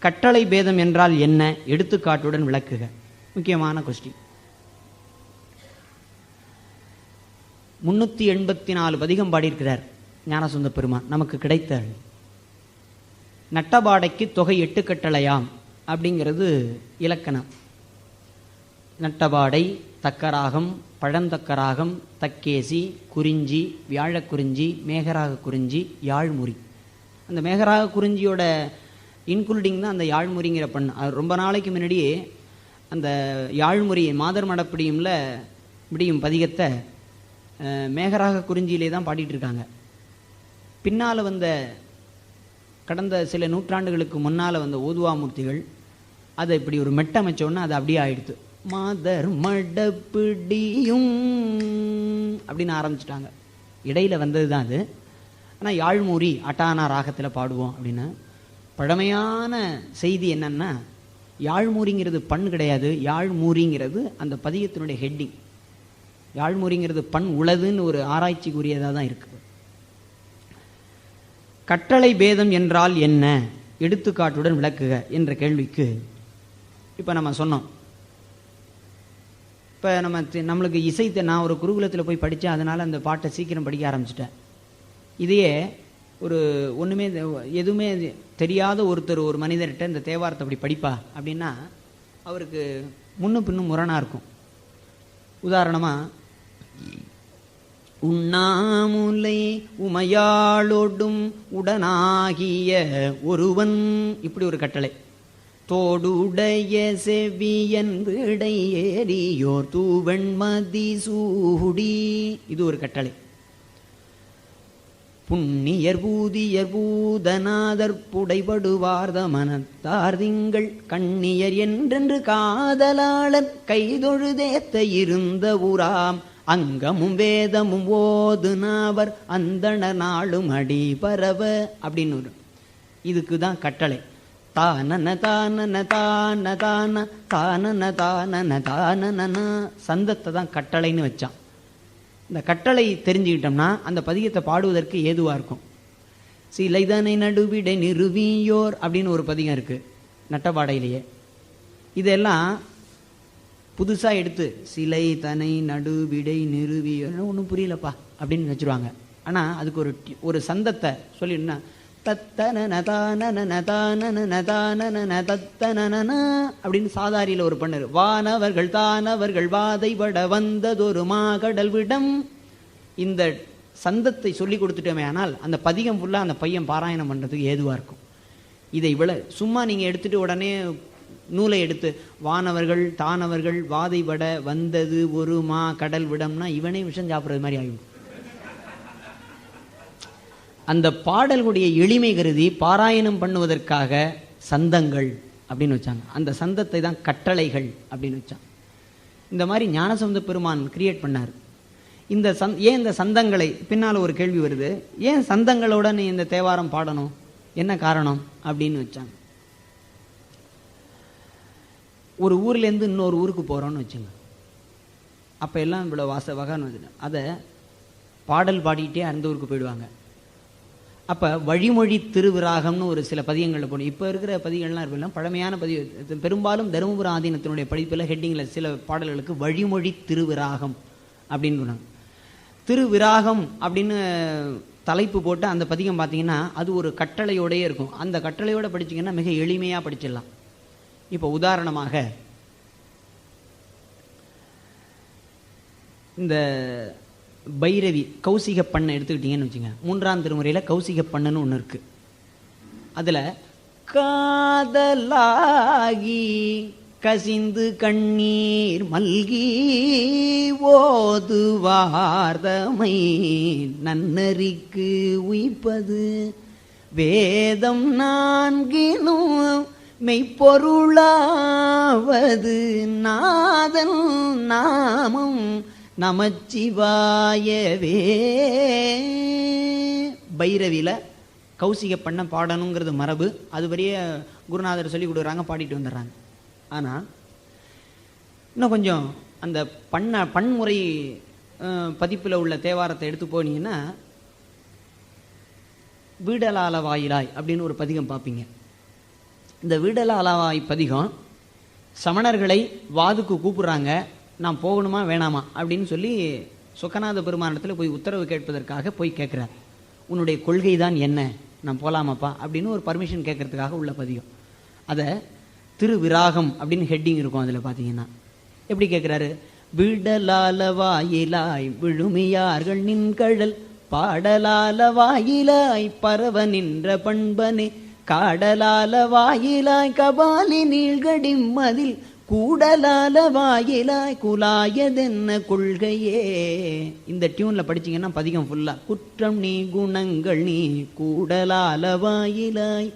கட்டளை பேதம் என்றால் என்ன? எடுத்துக்காட்டுடன் விளக்குக. முக்கியமான கொஸ்டின் முன்னூத்தி எண்பத்தி நாலு பதிகம் பாடியிருக்கிறார் ஞானசுந்த பெருமான். நமக்கு கிடைத்த நட்டபாடைக்கு தொகை எட்டு கட்டளையாம் அப்படிங்கிறது இலக்கணம். நட்டபாடை தக்கராகம் பழந்தக்கராகம் தக்கேசி குறிஞ்சி வியாழக்குறிஞ்சி மேகராக குறிஞ்சி யாழ்முறி. அந்த மேகராக குறிஞ்சியோட இன்க்ளூடிங் தான் அந்த யாழ்முறிங்கிற பெண். ரொம்ப நாளைக்கு முன்னாடியே அந்த யாழ்முறி மாதர் மடப்பிடியும்ல முடியும் பதிகத்தை மேகராக குறிஞ்சியிலே தான் பாடிட்டு இருக்காங்க பின்னால் வந்த கடந்த சில நூற்றாண்டுகளுக்கு முன்னால் வந்த ஓதுவாமூர்த்திகள் அதை இப்படி ஒரு மெட்டமைச்சோன்னா அது அப்படியே ஆயிடுத்து. மாதர் மடப்பிடியும் அப்படின்னு ஆரம்பிச்சிட்டாங்க. இடையில் வந்தது தான் அது. ஆனால் யாழ்மூரி அட்டானா ராகத்தில் பாடுவோம் அப்படின்னு. பழமையான செய்தி என்னன்னா யாழ்மூரிங்கிறது பண் கிடையாது யாழ்மூரிங்கிறது அந்த பதியத்தினுடைய ஹெட்டிங் யாழ்மூரிங்கிறது பண் உளதுன்னு ஒரு ஆராய்ச்சிக்குரியதாக தான் இருக்குது கட்டளை பேதம் என்றால் என்ன? எடுத்துக்காட்டுடன் விளக்குக என்ற கேள்விக்கு இப்போ நம்ம சொன்னோம். இப்போ நம்ம நம்மளுக்கு இசைத்த நான் ஒரு குருகுலத்தில் போய் படித்தேன் அதனால் அந்த பாட்டை சீக்கிரம் படிக்க ஆரம்பிச்சிட்டேன். இதையே ஒரு ஒன்றுமே எதுவுமே தெரியாத ஒருத்தர் ஒரு மனிதர்கிட்ட இந்த தேவாரத்தை அப்படி படிப்பா அப்படின்னா அவருக்கு முன்னும் பின்னும் முரணாக இருக்கும். உதாரணமாக உண்ணாமுலை உமையாளோடும் உடனாகிய ஒருவன் இப்படி ஒரு கட்டளை. தோடுடைய செவியன் விடை தூவன் தூவெண்மதி சூடி இது ஒரு கட்டளை. புண்ணியர் பூதியர் பூதநாதர் புடைபடுவார்த மனத்தார் திங்கள் கண்ணியர் என்றென்று காதலாளர் கைதொழுதேத்த இருந்த ஊராம். அங்கமும் வேதமும் ஓது நாவர் அந்தண நாளும் அடி பரவ அப்படின்னு ஒரு இதுக்கு தான் கட்டளை. தானன தானன தான தான தானன தானன தானன சந்தத்தை தான் கட்டளைன்னு வச்சான். இந்த கட்டளை தெரிஞ்சுக்கிட்டோம்னா அந்த பதிகத்தை பாடுவதற்கு ஏதுவாக இருக்கும். சிலைதனை நடுவிடை நிறுவியோர் அப்படின்னு ஒரு பதிகம் இருக்குது நட்டப்பாடையிலேயே இதெல்லாம் புதுசாக எடுத்து சிலை தனை நடுவிடை நிறுவியோர்னு ஒன்றும் புரியலப்பா அப்படின்னு வச்சுருவாங்க. ஆனால் அதுக்கு ஒரு ஒரு சந்தத்தை சொல்லிடுனா அப்படின்னு சாதாரியில ஒரு பண்ணர் வானவர்கள் தானவர்கள் வாதைபட வந்ததொரு மாகடல் விடம் இந்த சந்தத்தை சொல்லி கொடுத்துட்டோமே ஆனால் அந்த பதிகம் ஃபுல்லாக அந்த பையன் பாராயணம் பண்ணுறதுக்கு ஏதுவாக இருக்கும். இதை விட சும்மா நீங்கள் எடுத்துட்டு உடனே நூலை எடுத்து வானவர்கள் தானவர்கள் வாதைபட வந்தது ஒரு மா கடல் விடம்னா இவனே விஷம் சாப்பிட்றது மாதிரி ஆகிவிடும். அந்த பாடல்களுடைய எளிமை கருதி பாராயணம் பண்ணுவதற்காக சந்தங்கள் அப்படின்னு வச்சாங்க. அந்த சந்தத்தை தான் கட்டளைகள் அப்படின்னு வச்சாங்க. இந்த மாதிரி ஞானசமுத பெருமான் கிரியேட் பண்ணார். இந்த சந் ஏன் இந்த சந்தங்களை பின்னால் ஒரு கேள்வி வருது. ஏன் சந்தங்களோட நீ இந்த தேவாரம் பாடணும்? என்ன காரணம்? அப்படின்னு வச்சாங்க. ஒரு ஊர்லேருந்து இன்னொரு ஊருக்கு போகிறோன்னு வச்சுங்க. அப்போ எல்லாம் இவ்வளோ வாச வகைன்னு வந்து அதை பாடல் பாடிக்கிட்டே அந்த ஊருக்கு போயிடுவாங்க. அப்போ வழிமொழி திருவிராகம்னு ஒரு சில பதியங்களில் போடும் இப்போ இருக்கிற பதிகள்லாம் இருக்கலாம் பழமையான பதிவு பெரும்பாலும் தருமபுர ஆதீனத்தினுடைய படிப்பில் ஹெட்டிங்கில் சில பாடல்களுக்கு வழிமொழி திருவிராகம் அப்படின்னு சொன்னாங்க. திருவிராகம் அப்படின்னு தலைப்பு போட்டு அந்த பதிகம் பார்த்தீங்கன்னா அது ஒரு கட்டளையோடயே இருக்கும். அந்த கட்டளையோட படிச்சீங்கன்னா மிக எளிமையாக படிச்சிடலாம். இப்போ உதாரணமாக இந்த பைரவி கௌசிக பண்ணை எடுத்துக்கிட்டீங்கன்னு வச்சுங்க. மூன்றாம் திருமுறையில் கௌசிக பண்ணுன்னு ஒன்று இருக்கு. அதில் காதலாகி கசிந்து கண்ணீர் மல்கி ஓதுவார்தமை நன்னறிக்கு உய்ப்பது வேதம் நான்கினும் மெய்ப்பொருளாவது. நாதன் நாமம் நமச்சிவாயவே. பைரவியில் கௌசிக பண்ண பாடணுங்கிறது மரபு. அதுவரையே குருநாதர் சொல்லி கொடுக்குறாங்க பாடிட்டு வந்துடுறாங்க. ஆனால் இன்னும் கொஞ்சம் அந்த பண்ண பன்முறை பதிப்பில் உள்ள தேவாரத்தை எடுத்து போனீங்கன்னா வீடலால வாயிலாய் அப்படின்னு ஒரு பதிகம் பார்ப்பீங்க இந்த வீடலாலவாய் பதிகம் சமணர்களை வாதுக்கு கூப்பிடுறாங்க. நான் போகணுமா வேணாமா? அப்படின்னு சொல்லி சொக்கநாத பெருமானிடத்தில் போய் உத்தரவு கேட்பதற்காக போய் கேட்குறார். உன்னுடைய கொள்கை தான் என்ன? நான் போகலாமாப்பா அப்படின்னு ஒரு பர்மிஷன் கேட்கறதுக்காக உள்ள பதியம். அதை திருவிராகம் அப்படின்னு ஹெட்டிங் இருக்கும் அதில் பார்த்தீங்கன்னா எப்படி கேட்குறாரு? விடலால வாயிலாய் விழுமியார்கள் நின்கழல் பாடலால வாயிலாய் பரவ நின்ற பண்பனே காடலால வாயிலாய் கபாலி நீள்கடிம்மதில் கூடலால வாயிலாய் குலாயதென்ன கொள்கையே. இந்த டியூன்ல படிச்சீங்கன்னா பதிகம் ஃபுல்லா குற்றம் நீ குணங்கள் நீ கூடலால வாயிலாய்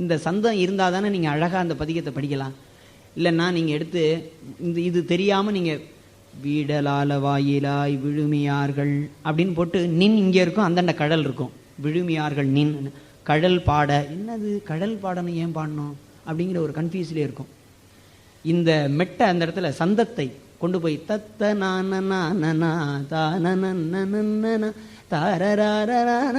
இந்த சந்தம் இருந்தால் தானே நீங்கள் அழகாக அந்த பதிகத்தை படிக்கலாம். இல்லைன்னா நீங்கள் எடுத்து இந்த இது தெரியாமல் நீங்கள் வீடலால வாயிலாய் விழுமியார்கள் அப்படின்னு போட்டு நின் இங்கே இருக்கும் அந்தண்ட கடல் இருக்கும். விழுமியார்கள் நின் கடல் பாட. என்னது கடல் பாடணும் ஏன் பாடணும்? அப்படிங்கிற ஒரு கன்ஃபியூஸ்லேயே இருக்கும். இந்த மெட்டை அந்த இடத்துல சந்தத்தை கொண்டு போய் தத்த நான தான தாரராரரான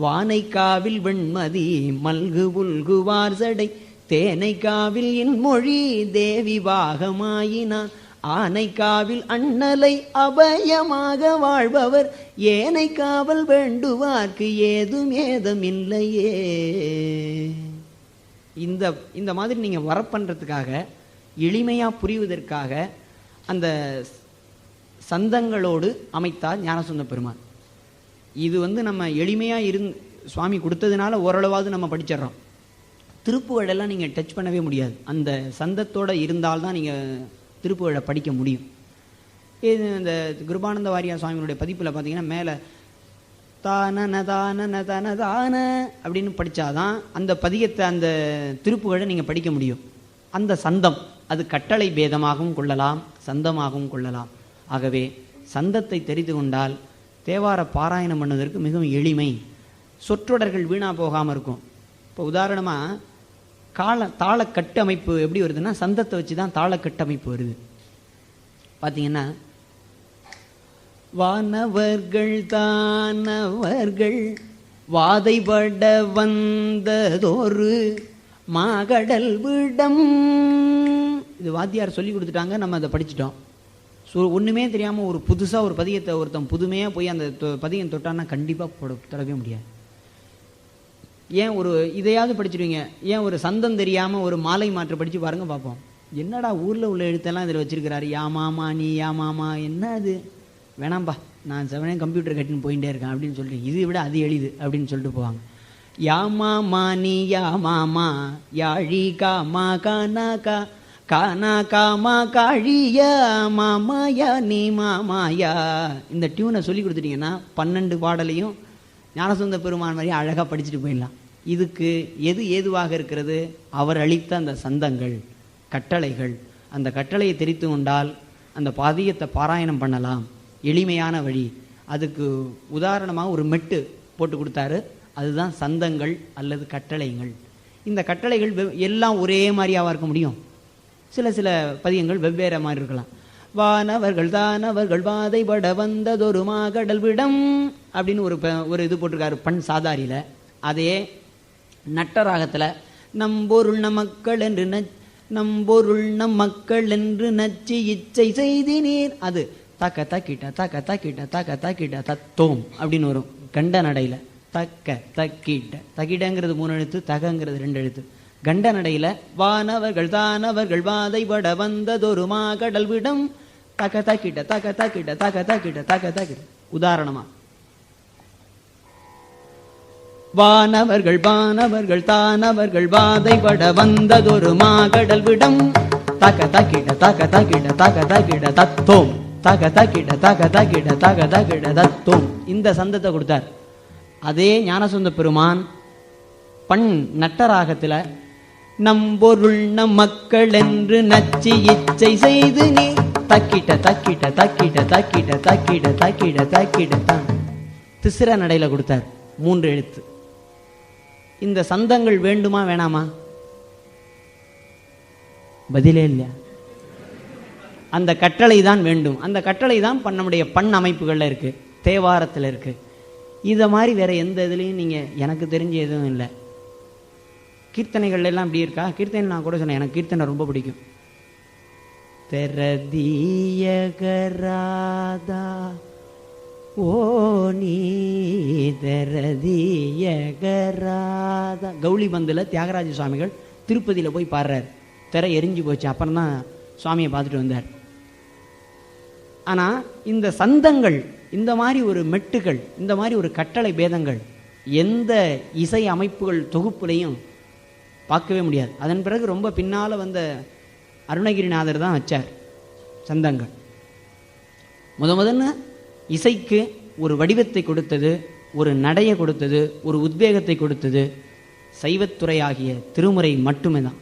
வானைக்காவில் வெண்மதி மல்கு புல்குவார் சடை தேனைக்காவில் இன்மொழி தேவி பாகமாயினான் ஆனைக்காவில் அண்ணலை அபயமாக வாழ்பவர் ஏனை காவல் வேண்டுவார்க்கு ஏதும் ஏதும் இல்லையே. இந்த இந்த மாதிரி நீங்கள் வரப்பண்றதுக்காக எளிமையாக புரிவதற்காக அந்த சந்தங்களோடு அமைத்தார் ஞானசுந்த பெருமான். இது வந்து நம்ம எளிமையாக இருந் சுவாமி கொடுத்ததுனால ஓரளவாவது நம்ம படிச்சிடுறோம். திருப்புகழெல்லாம் நீங்கள் டச் பண்ணவே முடியாது. அந்த சந்தத்தோடு இருந்தால்தான் நீங்கள் திருப்புகழை படிக்க முடியும். இது இந்த கிருபானந்த வாரியார் சுவாமியினுடைய பதிப்பில் பார்த்தீங்கன்னா மேலே தானன அப்படின்னு படித்தாதான் அந்த பதிகத்தை அந்த திருப்புகழை நீங்கள் படிக்க முடியும். அந்த சந்தம் அது கட்டளை பேதமாகவும் கொள்ளலாம் சந்தமாகவும் கொள்ளலாம். ஆகவே சந்தத்தை தெரிந்து கொண்டால் தேவார பாராயணம் பண்ணுவதற்கு மிகவும் எளிமை. சொற்றொடர்கள் வீணாக போகாமல் இருக்கும். இப்போ உதாரணமாக கால தாள கட்டமைப்பு எப்படி வருதுன்னா சந்தத்தை வச்சு தான் தாள கட்டமைப்பு வருது. பார்த்தீங்கன்னா வானவர்கள் தானவர்கள் வாதைபட வந்ததொரு மாகடல் விடம். இது வாத்தியார் சொல்லி கொடுத்துட்டாங்க நம்ம அதை படிச்சிட்டோம். ஸோ ஒன்றுமே தெரியாமல் ஒரு புதுசாக ஒரு பதியத்தை ஒருத்தன் புதுமையாக போய் அந்த தொ- பதியம் தொட்டான்னா கண்டிப்பாக போட தொடவே முடியாது. ஏன் ஒரு இதையாவது படிச்சிடுவீங்க ஏன் ஒரு சந்தம் தெரியாமல் ஒரு மாலை மாற்று படித்து பாருங்கள் பார்ப்போம். என்னடா ஊரில் உள்ள எழுத்தெல்லாம் இதில் வச்சிருக்கிறாரு? யாமாமா நீ யா மாமா என்ன அது வேணாம்பா நான் செவனே கம்ப்யூட்டர் கட்டின்னு போயிட்டே இருக்கேன் அப்படின்னு சொல்லிட்டு இது விட அது எளிது அப்படின்னு சொல்லிட்டு போவாங்க. யா மாமா நீ யா மாமா யாழி காமா கானா கா கானா காமா காழியா மாமாயா நீ மாமாயா இந்த டியூனை சொல்லி கொடுத்துட்டீங்கன்னா பன்னெண்டு பாடலையும் ஞானசுந்த பெருமான் மாதிரி அழகாக படிச்சுட்டு போயிடலாம். இதுக்கு எது ஏதுவாக இருக்கிறது? அவர் அளித்த அந்த சந்தங்கள் கட்டளைகள். அந்த கட்டளையை தெரித்து கொண்டால் அந்த பாதியத்தை பாராயணம் பண்ணலாம். எளிமையான வழி. அதுக்கு உதாரணமாக ஒரு மெட்டு போட்டு கொடுத்தாரு. அதுதான் சந்தங்கள் அல்லது கட்டளைகள். இந்த கட்டளைகள் வெவ்- எல்லாம் ஒரே மாதிரியாக இருக்க முடியும்? சில சில பதியங்கள் வெவ்வேறு மாதிரி இருக்கலாம். வானவர்கள் தானவர்கள் வாதைபட வந்ததொரு மாகடல் விடம் அப்படின்னு ஒரு ப- ஒரு இது போட்டிருக்காரு பண் சாதாரியில். அதே நட்டராகத்தில் நம்பொருள் நம் மக்கள் என்று நச் நம்பொருள் நம் மக்கள் என்று நச்சு இச்சை செய்தினீர். அது தக்க தக்கிட்ட தக்க தக்கிட்ட தக்க தக்கிட்ட தத்தோம் அப்படின்னு வரும். கண்ட நடையில் தக்க தக்கிட்ட. தக்கிட்டங்கிறது மூணு எழுத்து தகங்கிறது ரெண்டு எழுத்து. கண்ட நடையில் வானவர்கள் தானவர்கள் வாதைபட வந்ததொரு மா கடல் விடம். தக்க தக்கிட்ட தக்க தக்கிட்ட தக்க தக்கிட்ட தக்க தக்கிட்ட. உதாரணமா. வானவர்கள் வானவர்கள் தானவர்கள் வாதைபட வந்ததொரு மாகடல் விடம். தக்க தக்கிட தக்க தக்கிட தக்க தக்கிட தத்தோம். தக்க தக்கிட தக தக்கிட தக தக்கிட தத்தோம் இந்த சந்தத்தை கொடுத்தார். அதே ஞானசுந்த பெருமான் பண் நட்டராகத்தில் நம்பொருள் நம் மக்கள் என்று நச்சி இச்சை செய்து நீ தக்கிட்ட தக்கிட்ட தக்கிட்ட தக்கிட்ட தக்கிட தக்கிட தக்கிட தான். திசிர நடையில் கொடுத்தார் மூன்று எழுத்து. இந்த சந்தங்கள் வேண்டுமா வேணாமா? பதிலே இல்லையா? அந்த கட்டளை தான் வேண்டும். அந்த கட்டளை தான் நம்முடைய பண் அமைப்புகளில் இருக்குது தேவாரத்தில் இருக்குது இதை மாதிரி வேற எந்த இதுலேயும் நீங்கள் எனக்கு தெரிஞ்ச எதுவும் இல்லை. கீர்த்தனைகள் எல்லாம் இப்படி இருக்கா? கீர்த்தனை நான் கூட சொன்னேன். எனக்கு கீர்த்தனை ரொம்ப பிடிக்கும். தெரதீயகராதா ஓ நீ தெரதீயகராதா. கௌளி பந்தில் தியாகராஜ சுவாமிகள் திருப்பதியில் போய் பாடுறார். திரை எரிஞ்சு போச்சு. அப்புறம் தான் சுவாமியை பார்த்துட்டு வந்தார். ஆனால் இந்த சந்தங்கள் இந்த மாதிரி ஒரு மெட்டுகள் இந்த மாதிரி ஒரு கட்டளை பேதங்கள் எந்த இசை அமைப்புகள் தொகுப்புலையும் பார்க்கவே முடியாது. அதன் பிறகு ரொம்ப பின்னால் வந்த அருணகிரிநாதர் தான் வச்சார் சந்தங்கள். முத முதல்ல இசைக்கு ஒரு வடிவத்தை கொடுத்தது ஒரு நடையை கொடுத்தது ஒரு உத்வேகத்தை கொடுத்தது சைவத்துறை ஆகிய திருமுறை மட்டுமே தான்.